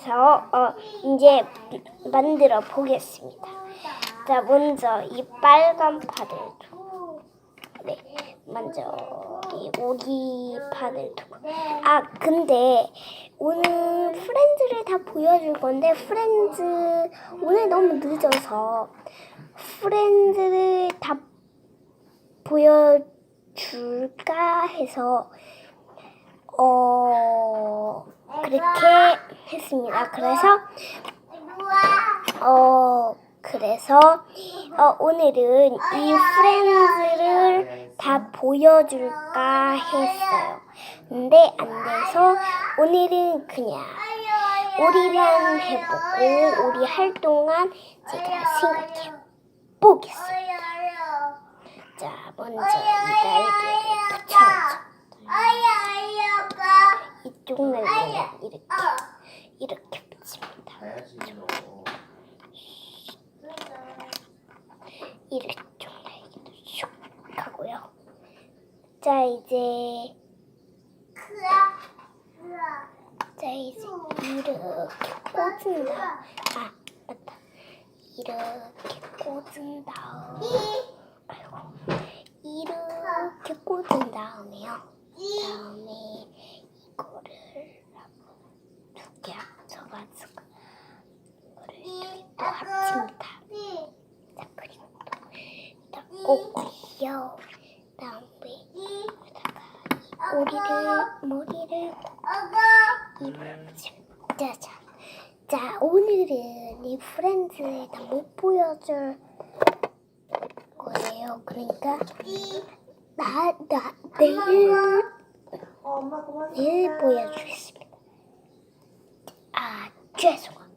그래서 어, 이제 만들어 보겠습니다. 자, 먼저 이 빨간 두고, 네, 먼저 이 오리 파들 두고. 아, 근데 오늘 프렌즈를 다 보여줄 건데 프렌즈 오늘 너무 늦어서 프렌즈를 다 보여줄까 해서 어 그렇게 했습니다. 그래서 어 그래서 어 오늘은 이 프렌즈를 다 보여줄까 했어요. 근데 안 돼서 오늘은 그냥 우리만 해보고 우리 할 동안 제가 생각해 보겠습니다. 자 먼저 이 날개를 붙여야죠. 이쪽 날개는 이렇게 이렇게 붙입니다. 이쪽 날개도 슉 하고요. 자 이제 자 이제 이렇게 꽂은다. 아 맞다. 이렇게 꽂은 다음 아이고 이렇게 꽂은 다음에요. 다음에 이거를 두개 합쳐가지고 이거를 또 합칩니다. 자 그리고 또딱 꽂고요. 다음에 여기다가 이 오리를 머리를 입을. 짜잔. 자 오늘은 이 프렌즈를 다못 보여줄 거예요. 그러니까 나, 나 내일 내일 보여주겠습니다. 아 죄송합니다.